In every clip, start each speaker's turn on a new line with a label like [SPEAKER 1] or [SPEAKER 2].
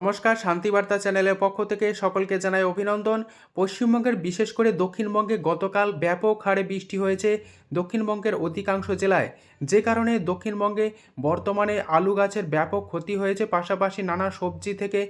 [SPEAKER 1] নমস্কার শান্তিবার্তা চ্যানেলের পক্ষ থেকে সকলকে জানাই অভিনন্দন। পশ্চিমবঙ্গের বিশেষ করে দক্ষিণবঙ্গে গতকাল ব্যাপক হারে বৃষ্টি হয়েছে দক্ষিণবঙ্গের অধিকাংশ জেলায়। যে কারণে দক্ষিণবঙ্গে বর্তমানে আলু গাছের ব্যাপক ক্ষতি হয়েছে, পাশাপাশি নানা সবজি থেকে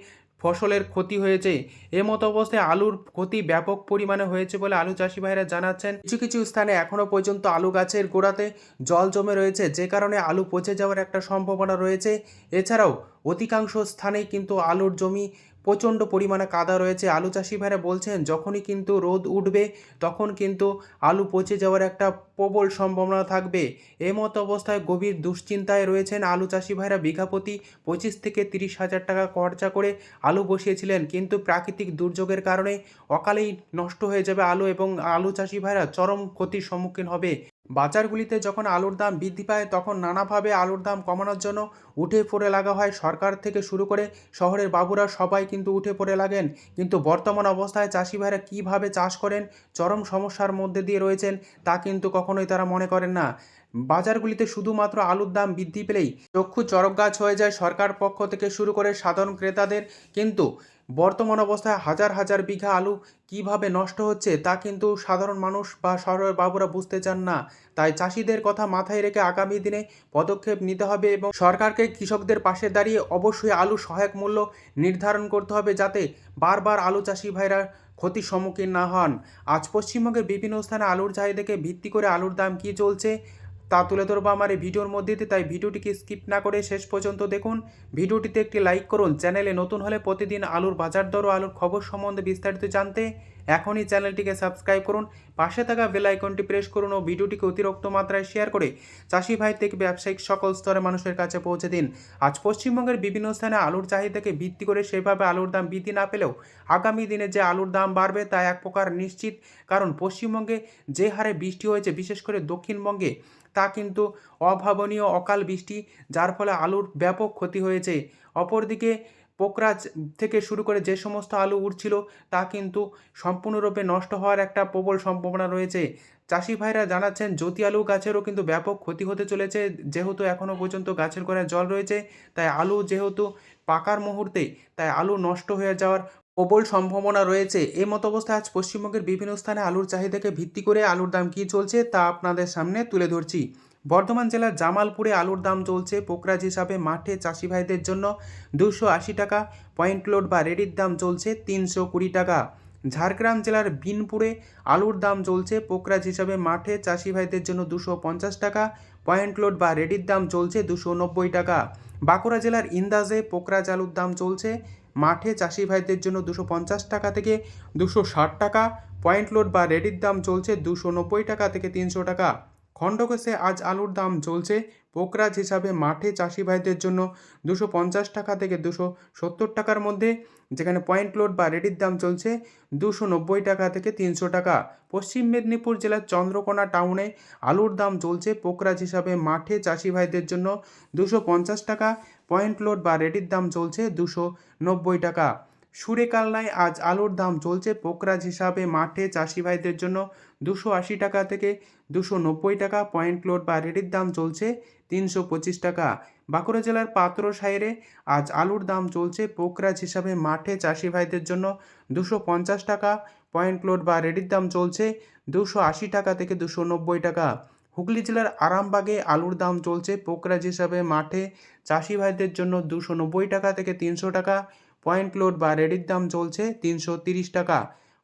[SPEAKER 1] ফসলের ক্ষতি হয়েছে। এমতো অবস্থায় আলুর ক্ষতি ব্যাপক পরিমাণে হয়েছে বলে আলু চাষি ভাইরা জানাচ্ছেন। কিছু কিছু স্থানে এখনও পর্যন্ত আলু গাছের গোড়াতে জল জমে রয়েছে, যে কারণে আলু পচে যাওয়ার একটা সম্ভাবনা রয়েছে। এছাড়াও অধিকাংশ স্থানেই কিন্তু আলুর জমি প্রচণ্ড পরিমাণে কাদা রয়েছে। আলু চাষি ভাইরা বলছেন, যখনই কিন্তু রোদ উঠবে, তখন কিন্তু আলু পচে যাওয়ার একটা প্রবল সম্ভাবনা থাকবে। এমতো অবস্থায় গভীর দুশ্চিন্তায় রয়েছেন আলু চাষি ভাইরা। বিঘা প্রতি পঁচিশ থেকে তিরিশ হাজার টাকা খরচা করে আলু বসিয়েছিলেন, কিন্তু প্রাকৃতিক দুর্যোগের কারণে অকালেই নষ্ট হয়ে যাবে আলু এবং আলু চাষি ভাইরা চরম ক্ষতির সম্মুখীন হবে। বাজারগুলিতে যখন আলুর দাম বৃদ্ধি পায়, তখন নানাভাবে আলুর দাম কমানোর জন্য উঠে পড়ে লাগা হয়। সরকার থেকে শুরু করে শহরের বাবুরা সবাই কিন্তু উঠে পড়ে লাগেন। কিন্তু বর্তমান অবস্থায় চাষি ভাইরা কীভাবে চাষ করেন, চরম সমস্যার মধ্যে দিয়ে রয়েছেন, তা কিন্তু কখনোই তারা মনে করেন না। বাজারগুলিতে শুধুমাত্র আলুর দাম বৃদ্ধি পেলেই চক্ষু চরক গাছ হয়ে যায় সরকার পক্ষ থেকে শুরু করে সাধারণ ক্রেতাদের। কিন্তু বর্তমান অবস্থায় হাজার হাজার বিঘা আলু কীভাবে নষ্ট হচ্ছে তা কিন্তু সাধারণ মানুষ বা শহরের বাবুরা বুঝতে চান না। তাই চাষিদের কথা মাথায় রেখে আগামী দিনে পদক্ষেপ নিতে হবে এবং সরকারকে কৃষকদের পাশে দাঁড়িয়ে অবশ্যই আলু সহায়ক মূল্য নির্ধারণ করতে হবে যাতে বারবার আলু চাষি ভাইরা ক্ষতির সম্মুখীন না হন। আজ পশ্চিমবঙ্গের বিভিন্ন স্থানে আলুর চাহিদাকে ভিত্তি করে আলুর দাম কী চলছে তা তুলে ধরবো আমার এই ভিডিওর মধ্যে তাই ভিডিওটিকে স্কিপ না করে শেষ পর্যন্ত দেখুন। ভিডিওটিতে একটি লাইক করুন। চ্যানেলে নতুন হলে প্রতিদিন আলুর বাজার দর ও আলুর খবর সম্বন্ধে বিস্তারিত জানতে এখনই চ্যানেলটিকে সাবস্ক্রাইব করুন। পাশে থাকা বেল আইকনটি প্রেস করুন ও ভিডিওটিকে অতিরিক্ত মাত্রায় শেয়ার করে চাষি ভাই থেকে ব্যবসায়িক সকল স্তরে মানুষের কাছে পৌঁছে দিন। আজ পশ্চিমবঙ্গের বিভিন্ন স্থানে আলুর চাহিদাকে ভিত্তি করে সেভাবে আলুর দাম বৃদ্ধি না পেলেও আগামী দিনে যে আলুর দাম বাড়বে তা এক প্রকার নিশ্চিত। কারণ পশ্চিমবঙ্গে যে হারে বৃষ্টি হয়েছে, বিশেষ করে দক্ষিণবঙ্গে তা কিন্তু অভাবনীয় অকাল বৃষ্টি, যার ফলে আলুর ব্যাপক ক্ষতি হয়েছে। অপরদিকে পোকরাজ থেকে শুরু করে যে সমস্ত আলু উঠছিল তা কিন্তু সম্পূর্ণরূপে নষ্ট হওয়ার একটা প্রবল সম্ভাবনা রয়েছে। চাষি ভাইরা জানাচ্ছেন, জ্যোতি আলু গাছেরও কিন্তু ব্যাপক ক্ষতি হতে চলেছে। যেহেতু এখনও পর্যন্ত গাছের গোড়ায় জল রয়েছে, তাই আলু যেহেতু পাকার মুহূর্তে, তাই আলু নষ্ট হয়ে যাওয়ার প্রবল সম্ভাবনা রয়েছে। এই মতো অবস্থায় আজ পশ্চিমবঙ্গের বিভিন্ন স্থানে আলুর চাহিদাকে ভিত্তি করে আলুর দাম কী চলছে তা আপনাদের সামনে তুলে ধরছি। বর্ধমান জেলার জামালপুরে আলুর দাম চলছে পোকরাজ হিসাবে মাঠে চাষি ভাইদের জন্য দুশো আশি টাকা, পয়েন্ট লোড বা রেডির দাম চলছে তিনশো কুড়ি টাকা। ঝাড়গ্রাম জেলার বিনপুরে আলুর দাম চলছে পোকরাজ হিসাবে মাঠে চাষি ভাইদের জন্য দুশো পঞ্চাশ টাকা, পয়েন্ট লোড বা রেডির দাম চলছে দুশো নব্বই টাকা। বাঁকুড়া জেলার ইন্দাজে পোকরাজ আলুর দাম চলছে মাঠে চাষি ভাইদের জন্য দুশো পঞ্চাশ টাকা থেকে দুশো ষাট টাকা, পয়েন্ট লোড বা রেডির দাম চলছে দুশো নব্বই টাকা থেকে তিনশো টাকা। খণ্ডকোষে আজ আলুর দাম চলছে পোকরাজ হিসাবে মাঠে চাষি ভাইদের জন্য দুশো পঞ্চাশ টাকা থেকে দুশো সত্তর টাকার মধ্যে, যেখানে পয়েন্ট লোড বা রেডির দাম চলছে দুশো নব্বই টাকা থেকে তিনশো টাকা। পশ্চিম মেদিনীপুর জেলার চন্দ্রকোনা টাউনে আলুর দাম চলছে পোকরাজ হিসাবে মাঠে চাষি ভাইদের জন্য দুশো পঞ্চাশ টাকা। পয়েন্ট লোড বা রেডির দাম চলছে দুশো নব্বই টাকা। সুরেকালনায় আজ আলুর দাম চলছে পোকরাজ হিসাবে। মাঠে চাষি ভাইদের জন্য দুশো আশি টাকা থেকে দুশো নব্বই টাকা পয়েন্ট লোড বা রেডির দাম চলছে তিনশো পঁচিশ টাকা। বাঁকুড়া জেলার পাত্র সাইরে আজ আলুর দাম চলছে পোকরাজ হিসাবে। মাঠে চাষি ভাইদের জন্য দুশো পঞ্চাশ টাকা পয়েন্ট লোড বা রেডির দাম চলছে দুশো আশি টাকা থেকে দুশো নব্বই টাকা। হুগলি জেলার আরামবাগে আলুর দাম চলছে পোকরাজ হিসাবে। মাঠে চাষি ভাইদের জন্য দুশো নব্বই টাকা থেকে তিনশো টাকা পয়েন্ট লোড বা রেডির দাম চলছে তিনশো তিরিশ টাকা।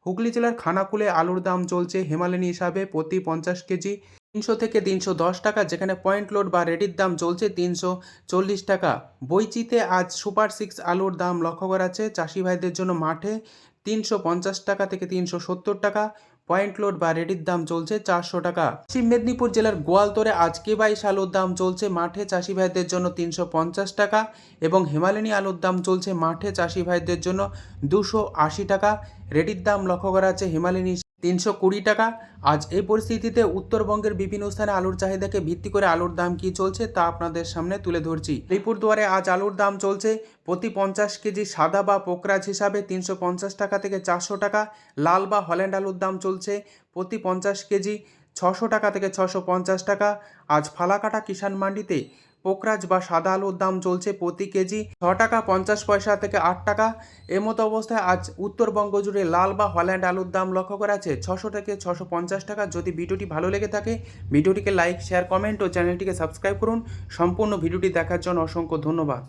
[SPEAKER 1] হুগলি জেলার খানাকুলে আলুর দাম চলছে হেমালিনী হিসাবে প্রতি পঞ্চাশ কেজি তিনশো থেকে তিনশো দশ টাকা, যেখানে পয়েন্ট লোড বা রেডির দাম চলছে তিনশো চল্লিশ টাকা। বইচিতে আজ সুপার সিক্স আলুর দাম লক্ষ্য করা আছে চাষি ভাইদের জন্য মাঠে তিনশো পঞ্চাশ টাকা থেকে তিনশো সত্তর টাকা। পয়েন্ট লোড বা রেডির দাম চলছে চারশো টাকা। পশ্চিম মেদিনীপুর জেলার গোয়ালতরে আজকে বাইশ আলুর দাম চলছে মাঠে চাষি ভাইদের জন্য তিনশো পঞ্চাশ টাকা এবং হিমালিনী আলুর দাম চলছে মাঠে চাষি ভাইদের জন্য দুশো আশি টাকা। রেডির দাম লক্ষ্য করা আছে হিমালয়ানি তিনশো কুড়ি টাকা। আজ এই পরিস্থিতিতে উত্তরবঙ্গের বিভিন্ন স্থানে আলুর চাহিদাকে ভিত্তি করে আলুর দাম কী চলছে তা আপনাদের সামনে তুলে ধরছি। আলিপুরদুয়ারে আজ আলুর দাম চলছে প্রতি পঞ্চাশ কেজি সাদা বা পোকরাজ হিসাবে তিনশো পঞ্চাশ টাকা থেকে চারশো টাকা। লাল বা হল্যান্ড আলুর দাম চলছে প্রতি পঞ্চাশ কেজি ছশো টাকা থেকে ছশো পঞ্চাশ টাকা। আজ ফালাকাটা কিষাণ মান্ডিতে পোকরাজ বা সাদা আলুর দাম চলছে প্রতি কেজি ছ টাকা পঞ্চাশ পয়সা থেকে আট টাকা। এমতো অবস্থায় আজ উত্তরবঙ্গ জুড়ে লাল বা হল্যান্ড আলুর দাম লক্ষ্য করা আছে ছশো থেকে ছশো পঞ্চাশ টাকা। যদি ভিডিওটি ভালো লেগে থাকে, ভিডিওটিকে লাইক, শেয়ার, কমেন্ট ও চ্যানেলটিকে সাবস্ক্রাইব করুন। সম্পূর্ণ ভিডিওটি দেখার জন্য অসংখ্য ধন্যবাদ।